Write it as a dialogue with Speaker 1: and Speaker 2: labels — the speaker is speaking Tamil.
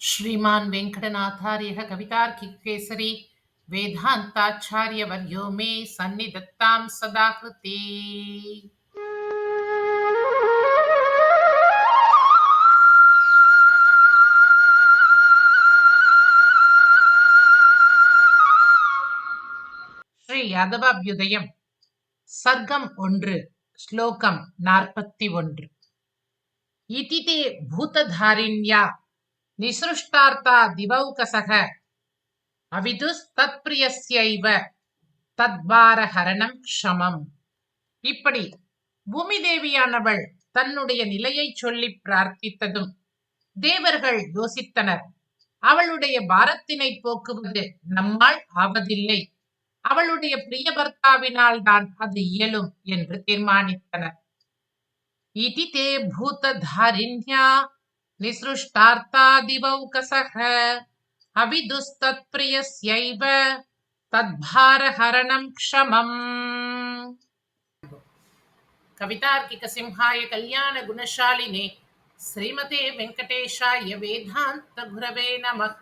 Speaker 1: श्रीमान् वेङ्कटनाथार्यः कवितार्किकेसरी वेदान्ताचार्यवर्यो मे सन्निधत्तां सदा कृते ஸ்ரீ யாதவாபியுதயம் சர்க்கம் ஒன்று ஸ்லோகம் நாற்பத்தி ஒன்று இதி தே பூததாரிண்யா நிசృష్டார்த்தா திவௌகசக. அவிதுஸ் தத்பிரியஸ்யைவ. தத்வாரஹரணம் க்ஷமம். இப்படி பூமி தேவியானவள் தன்னுடைய நிலையை சொல்லி பிரார்த்தித்ததும் தேவர்கள் யோசித்தனர். அவளுடைய பாரத்தினை போக்குவது நம்மால் ஆவதில்லை. அவளுடைய பிரியபர்த்தாவினால் தான் அது இயலும் என்று தீர்மானித்தனர். இதி தே பூததாரிண்யா निसृष्टार्तादिवौकसः। अविदुस्तत्प्रियस्यैव तद्भारहरणं क्षमम्। सिंहाय कल्याण गुणशालिने श्रीमते वेङ्कटेशाय वेदान्त गुरवे नमः।